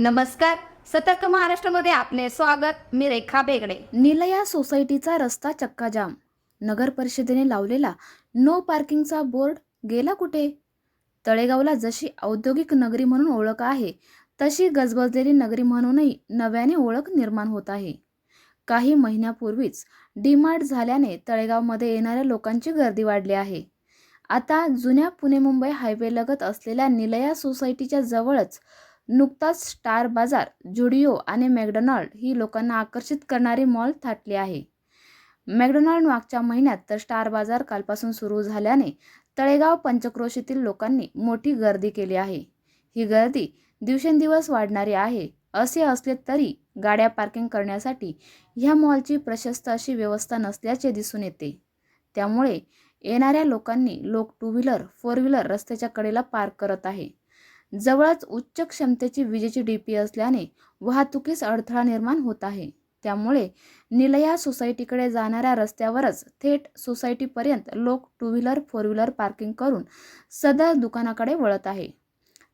नमस्कार. सतर्क महाराष्ट्रामध्ये आपले स्वागत. मी रेखा बेगडे. निलया सोसायटीचा रस्ता चक्काजाम. नगर परिषदेने लावलेला नो पार्किंगचा बोर्ड गेला कुठे? तळेगावला जशी औद्योगिक नगरी म्हणून ओळख आहे तशी गजबजलेली नगरी म्हणूनही नव्याने ओळख निर्माण होत आहे. काही महिन्यापूर्वीच डीमार्ट झाल्याने तळेगावमध्ये येणाऱ्या लोकांची गर्दी वाढली आहे. आता जुन्या पुणे मुंबई हायवेलगत असलेल्या निलया सोसायटीच्या जवळच नुकताच स्टार बाजार जुडिओ आणि मॅकडोनाल्ड ही लोकांना आकर्षित करणारे मॉल थाटले आहे. मॅकडोनाल्ड मागच्या महिन्यात तर स्टार बाजार कालपासून सुरू झाल्याने तळेगाव पंचक्रोशीतील लोकांनी मोठी गर्दी केली आहे. ही गर्दी दिवसेंदिवस वाढणारी आहे. असे असले तरी गाड्या पार्किंग करण्यासाठी ह्या मॉलची प्रशस्त अशी व्यवस्था नसल्याचे दिसून येते. त्यामुळे येणाऱ्या लोकांनी लोक टू व्हीलर फोर व्हीलर रस्त्याच्या कडेला पार्क करत आहे. जवळच उच्च क्षमतेची विजेची डीपी असल्याने वाहतुकीस अडथळा निर्माण होत आहे. त्यामुळे निलया सोसायटीकडे जाणाऱ्या रस्त्यावरच थेट सोसायटीपर्यंत लोक two wheeler four wheeler parking करून सदर दुकानाकडे वळत आहे.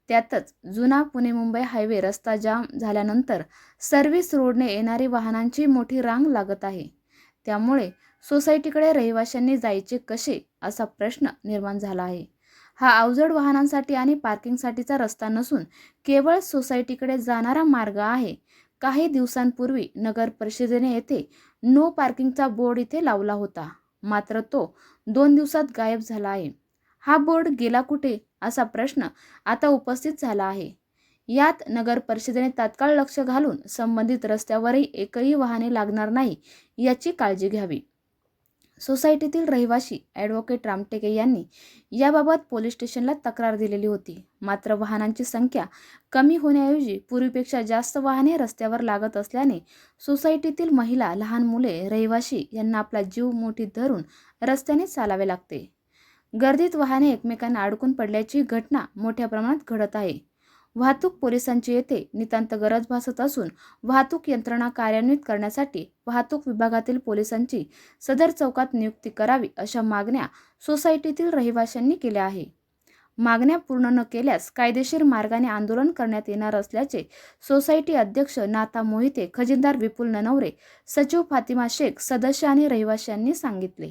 त्यातच जुना पुणे मुंबई हायवे रस्ता जाम झाल्यानंतर सर्व्हिस रोडने येणारी वाहनांची मोठी रांग लागत आहे. त्यामुळे सोसायटीकडे रहिवाशांनी जायचे कसे असा प्रश्न निर्माण झाला आहे. हा अवजड वाहनांसाठी आणि पार्किंगसाठीचा रस्ता नसून केवळ सोसायटीकडे जाणारा मार्ग आहे. काही दिवसांपूर्वी नगर परिषदेने येथे नो पार्किंगचा बोर्ड इथे लावला होता. मात्र तो दोन दिवसात गायब झाला आहे. हा बोर्ड गेला कुठे? असा प्रश्न आता उपस्थित झाला आहे. यात नगर परिषदेने तात्काळ लक्ष घालून संबंधित रस्त्यावरही एकही वाहने लागणार नाही याची काळजी घ्यावी. सोसायटीतील रहिवाशी ॲडव्होकेट रामटेके यांनी याबाबत पोलीस स्टेशनला तक्रार दिलेली होती. मात्र वाहनांची संख्या कमी होण्याऐवजी पूर्वीपेक्षा जास्त वाहने रस्त्यावर लागत असल्याने सोसायटीतील महिला लहान मुले रहिवाशी यांना आपला जीव मोठी धरून रस्त्याने चालावे लागते. गर्दीत वाहने एकमेकांना अडकून पडल्याची घटना मोठ्या प्रमाणात घडत आहे. वाहतूक पोलिसांची येथे नितांत गरज भासत असून वाहतूक यंत्रणा कार्यान्वित करण्यासाठी वाहतूक विभागातील पोलिसांची सदर चौकात नियुक्ती करावी अशा मागण्या सोसायटीतील रहिवाशांनी केल्या आहे. मागण्या पूर्ण न केल्यास कायदेशीर मार्गाने आंदोलन करण्यात येणार असल्याचे सोसायटी अध्यक्ष नाथा मोहिते खजिनदार विपुल ननवरे सचिव फातिमा शेख सदस्य आणि रहिवाशांनी सांगितले.